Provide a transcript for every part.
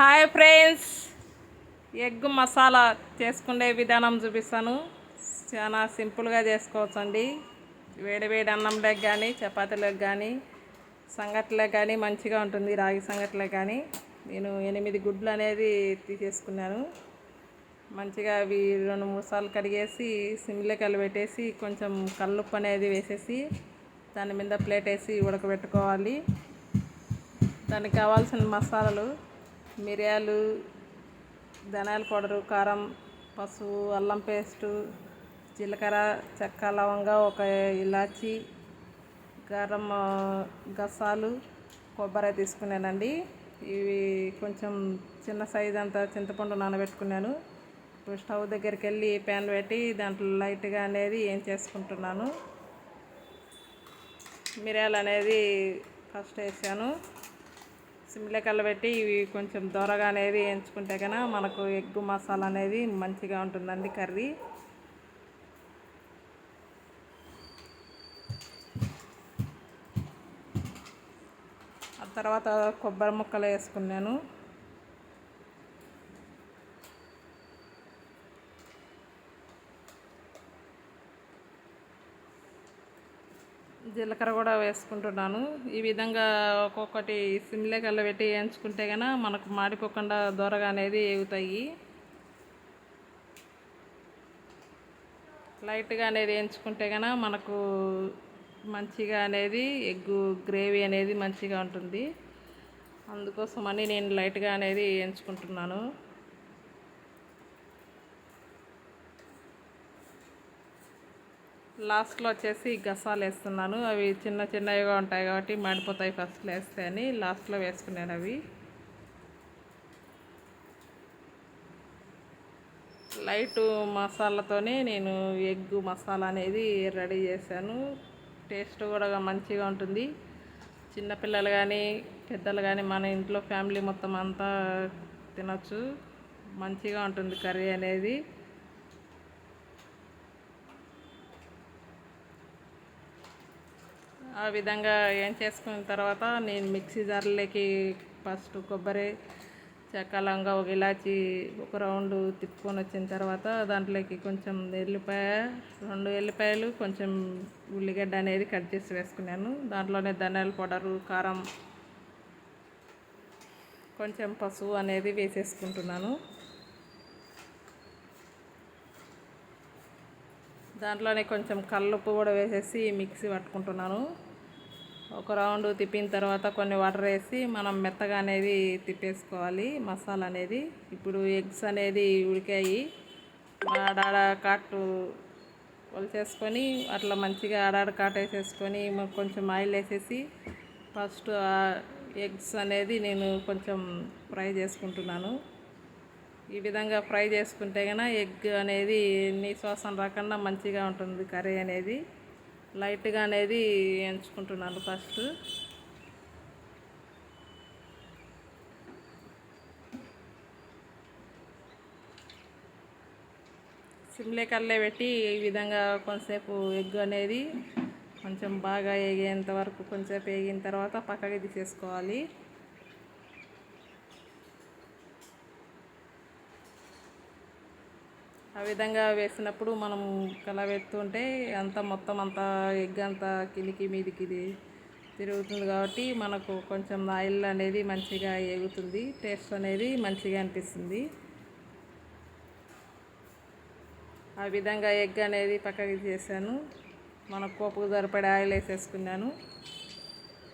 Hi friends. Egg masala చేసుకునే విధానం చూపిస్తాను. చాలా సింపుల్గా చేసుకోవచ్చండి. అండి వేడివేడి అన్నంలోకి కానీ చపాతీలకు కానీ సంగట్లకు కానీ మంచిగా ఉంటుంది రాగి సంగట్లకు కానీ నేను ఎనిమిది గుడ్లు అనేది తీసేసుకున్నాను. మంచిగా అవి రెండు మూడు సార్లు కడిగేసి సిమ్లకలు పెట్టేసి కొంచెం కల్లుప్పు అనేది వేసేసి దాని మీద ప్లేట్ వేసి ఉడకబెట్టుకోవాలి. దానికి కావాల్సిన మసాలాలు మిరియాలు ధనియాల పౌడరు కారం పసుపు అల్లం పేస్టు జీలకర్ర చెక్క లవంగా ఒక ఇలాచి గరం గసాలు కొబ్బరి తీసుకున్నానండి. ఇవి కొంచెం చిన్న సైజ్ అంత చింతపండు నానబెట్టుకున్నాను. ఇప్పుడు స్టవ్ దగ్గరికి వెళ్ళి ప్యాన్ పెట్టి దాంట్లో లైట్గా అనేది ఏం చేసుకుంటున్నాను. మిరియాలు అనేది ఫస్ట్ వేసాను. సిమ్లో కలబెట్టి ఇవి కొంచెం దొరగా అనేది వేయించుకుంటే కనుక మనకు ఎగ్ మసాలా అనేది మంచిగా ఉంటుందండి కర్రీ. ఆ తర్వాత కొబ్బరి ముక్కలు వేసుకున్నాను. జీలకర్ర కూడా వేసుకుంటున్నాను. ఈ విధంగా ఒక్కొక్కటి సిమ్లే కల్లా పెట్టి వేయించుకుంటే కనుక మనకు మాడిపోకుండా దూరగా అనేది ఎగుతాయి లైట్గా అనేది వేయించుకుంటే కనుక మనకు మంచిగా అనేది ఎగ్గు గ్రేవీ అనేది మంచిగా ఉంటుంది. అందుకోసమని నేను లైట్గా అనేది వేయించుకుంటున్నాను. లాస్ట్లో వచ్చేసి గసాలు వేస్తున్నాను. అవి చిన్న చిన్నవిగా ఉంటాయి కాబట్టి మాడిపోతాయి ఫస్ట్ వేస్తే అని లాస్ట్లో వేసుకున్నాను అవి. లైట్ మసాలాతోనే నేను ఎగ్ మసాలా అనేది రెడీ చేశాను. టేస్ట్ కూడా మంచిగా ఉంటుంది. చిన్నపిల్లలు కానీ పెద్దలు కానీ మన ఇంట్లో ఫ్యామిలీ మొత్తం అంతా తినచ్చు. మంచిగా ఉంటుంది కర్రీ అనేది. ఆ విధంగా ఏం చేసుకున్న తర్వాత నేను మిక్సీ జార్లోకి ఫస్ట్ కొబ్బరి చెక్క లవంగా ఒక ఇలాచి ఒక రౌండ్ తిప్పుకొని వచ్చిన తర్వాత దాంట్లోకి కొంచెం ఎల్లిపాయ రెండు ఎల్లిపాయలు కొంచెం ఉల్లిగడ్డ అనేది కట్ చేసి వేసుకున్నాను. దాంట్లోనే ధనియాల పౌడరు కారం కొంచెం పసుపు అనేది వేసేసుకుంటున్నాను. దాంట్లోనే కొంచెం కల్లుప్పు కూడా వేసేసి మిక్సీ పట్టుకుంటున్నాను. ఒక రౌండ్ తిప్పిన తర్వాత కొన్ని వాటర్ వేసి మనం మెత్తగా అనేది తిప్పేసుకోవాలి. మసాలా అనేది. ఇప్పుడు ఎగ్స్ అనేది ఉడికాయి. ఆడాడ కాటు వలిచేసుకొని అట్లా మంచిగా ఆడాడ కాటు వేసేసుకొని కొంచెం ఆయిల్ వేసేసి ఫస్ట్ ఎగ్స్ అనేది నేను కొంచెం ఫ్రై చేసుకుంటున్నాను. ఈ విధంగా ఫ్రై చేసుకుంటే కనుక ఎగ్ అనేది నీ శ్వాసం రాకుండా మంచిగా ఉంటుంది కర్రీ అనేది. లైట్గా అనేది ఎంచుకుంటున్నాను ఫస్ట్. సిమ్లే కల్లే పెట్టి ఈ విధంగా కొంతసేపు ఎగ్ అనేది కొంచెం బాగా వేగేంత వరకు కొంచెంసేపు వేగిన తర్వాత పక్కకి తీసేసుకోవాలి. ఆ విధంగా వేసినప్పుడు మనం కలబెడుతుంటే అంత మొత్తం అంతా ఎగ్ అంతా కిందికి మీదికి తిరుగుతుంది కాబట్టి మనకు కొంచెం ఆయిల్ అనేది మంచిగా ఎగుతుంది టేస్ట్ అనేది మంచిగా అనిపిస్తుంది. ఆ విధంగా ఎగ్ అనేది పక్కకి చేశాను మన కోపుకు సరిపడే ఆయిల్ వేసేసుకున్నాను.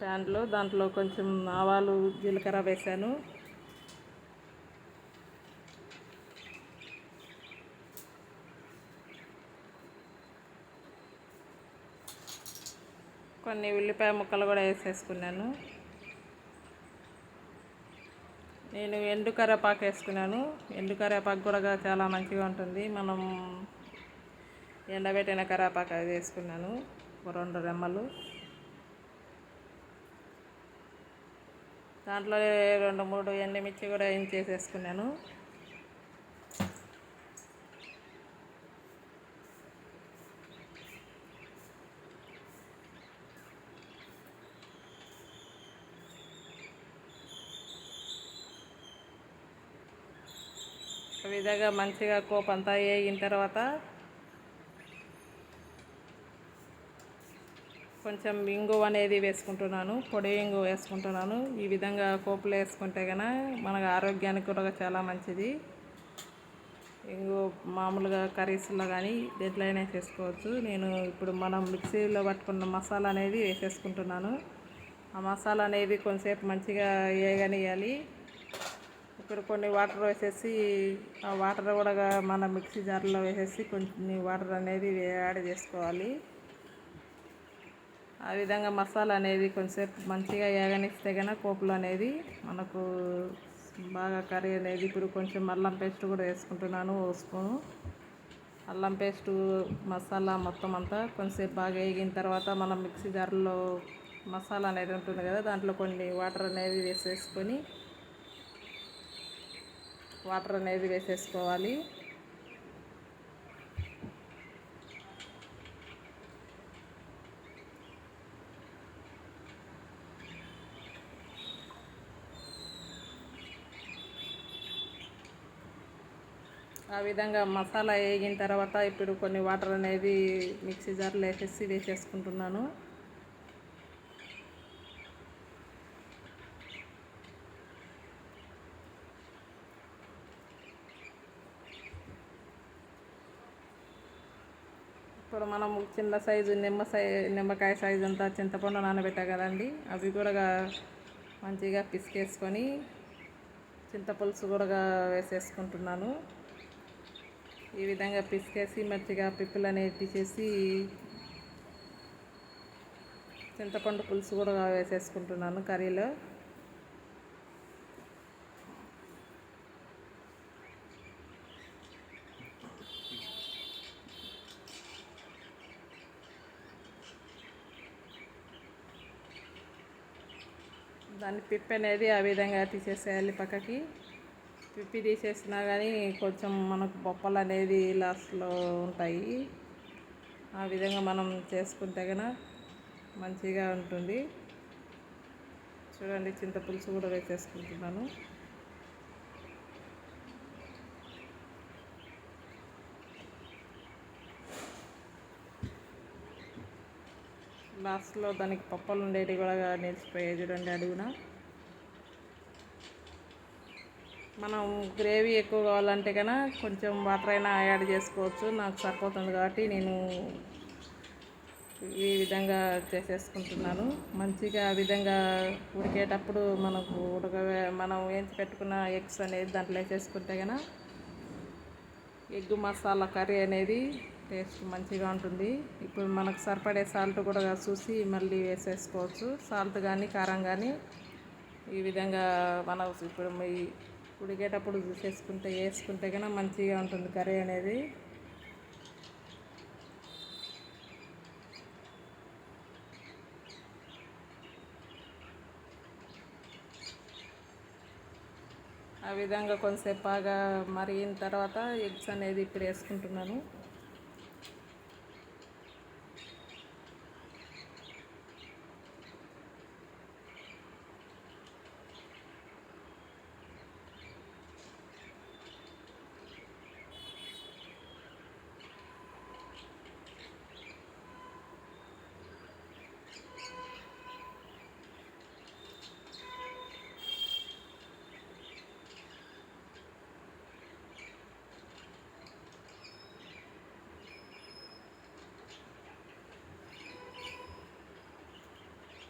ప్యాన్లో దాంట్లో కొంచెం ఆవాలు జీలకర్ర వేసాను. కొన్ని ఉల్లిపాయ ముక్కలు కూడా వేసేసుకున్నాను. నేను ఎండు కరేపాకు వేసుకున్నాను. ఎండు కరేపాకు కూడా చాలా మంచిగా ఉంటుంది. మనం ఎండబెట్టిన కరేపాకు అది వేసుకున్నాను. ఒక రెండు రెమ్మలు. దాంట్లో రెండు మూడు ఎండుమిర్చి కూడా ఏం చేసేసుకున్నాను విధంగా మంచిగా కోప్ అంతా వేగిన తర్వాత కొంచెం ఇంగు అనేది వేసుకుంటున్నాను పొడి ఇంగు వేసుకుంటున్నాను. ఈ విధంగా కోపులు వేసుకుంటే కనుక మనకు ఆరోగ్యానికి కూడా చాలా మంచిది. ఇంగు మామూలుగా కర్రీస్లో కానీ దేంట్లోనే చేసుకోవచ్చు. నేను ఇప్పుడు మనం మిక్సీలో పట్టుకున్న మసాలా అనేది వేసేసుకుంటున్నాను. ఆ మసాలా అనేది కొంతసేపు మంచిగా వేయగనియాలి. ఇప్పుడు కొన్ని వాటర్ వేసేసి ఆ వాటర్ కూడా మన మిక్సీ జార్లో వేసేసి కొన్ని వాటర్ అనేది యాడ్ చేసుకోవాలి. ఆ విధంగా మసాలా అనేది కొంచెంసేపు మంచిగా వేగనిస్తే కనుక కోపులు అనేది మనకు బాగా కర్రీ అనేది ఇప్పుడు కొంచెం అల్లం పేస్ట్ కూడా వేసుకుంటున్నాను ఓ స్పూను. అల్లం పేస్టు మసాలా మొత్తం అంతా కొంచెంసేపు బాగా వేగిన తర్వాత మనం మిక్సీ జార్లో మసాలా అనేది ఉంటుంది కదా దాంట్లో కొన్ని వాటర్ అనేది వేసేసుకొని వాటర్ అనేది వేసేసుకోవాలి. ఆ విధంగా మసాలా వేగిన తర్వాత ఇప్పుడు కొన్ని వాటర్ అనేది మిక్సీ జార్లో వేసేసి వేసేసుకుంటున్నాను ఇప్పుడు మనం చిన్న సైజు నిమ్మ సై నిమ్మకాయ సైజు అంతా చింతపండు నానబెట్టా కదండి. అవి కూడా మంచిగా పిసికేసుకొని చింతపులుసు కూడా వేసేసుకుంటున్నాను. ఈ విధంగా పిసికేసి మంచిగా పిప్పులు అనేటి చేసి చింతపండు పులుసు కూడా వేసేసుకుంటున్నాను కర్రీలో. దాన్ని పిప్పి అనేది ఆ విధంగా తీసేసేయాలి పక్కకి. పిప్పి తీసేసినా కానీ కొంచెం మనకు బొప్పలు అనేది లాస్ట్లో ఉంటాయి. ఆ విధంగా మనం చేసుకుంటే కనుక మంచిగా ఉంటుంది. చూడండి చింతపులుసు కూడా వేసేసుకుంటున్నాను. లాస్ట్లో దానికి పప్పలు ఉండేవి కూడా నిలిచిపోయాయి చూడండి అడుగున. మనం గ్రేవీ ఎక్కువ కావాలంటే కన్నా కొంచెం వాటర్ అయినా యాడ్ చేసుకోవచ్చు. నాకు సరిపోతుంది కాబట్టి నేను ఈ విధంగా చేసేసుకుంటున్నాను. మంచిగా ఆ విధంగా ఉడికేటప్పుడు మనకు ఉడక మనం వేయించి పెట్టుకున్న ఎగ్స్ అనేది దాంట్లో వేసేసుకుంటే కన్నా ఎగ్ మసాలా కర్రీ అనేది టేస్ట్ మంచిగా ఉంటుంది. ఇప్పుడు మనకు సరిపడే సాల్ట్ కూడా చూసి మళ్ళీ వేసేసుకోవచ్చు. సాల్ట్ కానీ కారం కానీ ఈ విధంగా మనం ఇప్పుడు ఉడికేటప్పుడు చూసేసుకుంటే వేసుకుంటే కన్నా మంచిగా ఉంటుంది కర్రీ అనేది. ఆ విధంగా కొంతసేపు బాగా మరిగిన తర్వాత ఎగ్స్ అనేది ఇప్పుడు వేసుకుంటున్నాను.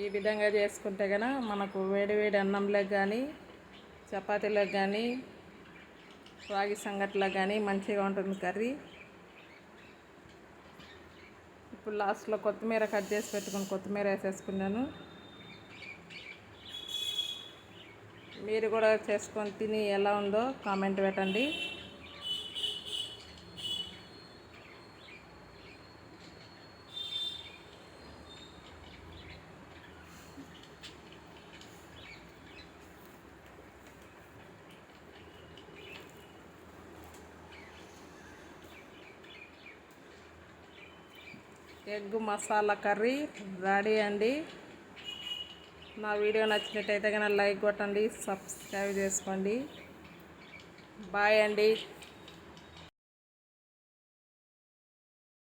ఈ విధంగా చేసుకుంటే కనుక మనకు వేడివేడి అన్నంలోకి కానీ చపాతీలకు కానీ రాగి సంగట్లకు కానీ మంచిగా ఉంటుంది కర్రీ. ఇప్పుడు లాస్ట్లో కొత్తిమీర కట్ చేసి పెట్టుకుని కొత్తిమీర వేసేసుకున్నాను. మీరు కూడా చేసుకొని తిని ఎలా ఉందో కామెంట్ పెట్టండి. ఎగ్ మసాలా కర్రీ రెడీ అండి. నా వీడియో నచ్చినట్టయితే కనుక లైక్ కొట్టండి సబ్స్క్రైబ్ చేసుకోండి. బాయ్ అండి.